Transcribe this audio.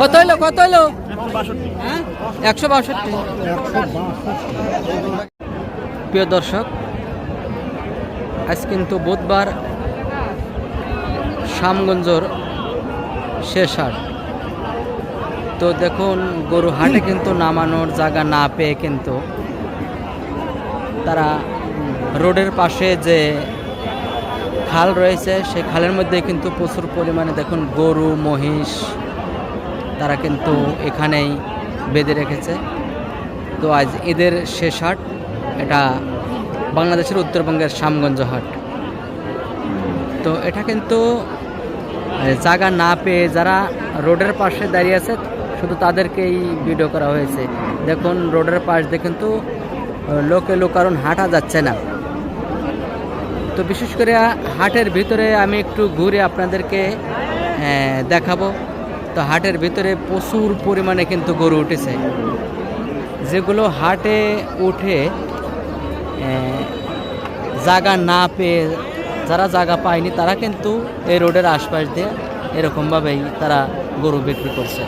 কত হইল? কত হইল? একশো বাষট্টি। প্রিয় দর্শক আজ কিন্তু বুধবার শ্যামগঞ্জর শেষ হাট। তো দেখুন, গরু হাটে কিন্তু নামানোর জায়গা না পেয়ে কিন্তু তারা রোডের পাশে যে খাল রয়েছে সেই খালের মধ্যে কিন্তু প্রচুর পরিমাণে দেখুন গরু, মহিষ তারা কিন্তু এখানেই বেঁধে রেখেছে। তো আজ ঈদের শেষ হাট, এটা বাংলাদেশের উত্তরবঙ্গের শ্যামগঞ্জ হাট। তো এটা কিন্তু জায়গা না পেয়ে যারা রোডের পাশে দাঁড়িয়ে আছে শুধু তাদেরকেই ভিডিও করা হয়েছে। দেখুন, রোডের পাশ দিয়ে কিন্তু লোকে লোক কারণ হাঁটা যাচ্ছে না। তো বিশেষ করে হাটের ভিতরে আমি একটু ঘুরে আপনাদেরকে দেখাবো। তো হাটের ভিতরে প্রচুর পরিমাণে কিন্তু গরু উঠেছে। যেগুলো হাটে উঠে জায়গা না পেয়ে যারা জায়গা পায়নি, তারা কিন্তু এই রোডের আশপাশ দিয়ে এরকমভাবেই তারা গরু বিক্রি করছে।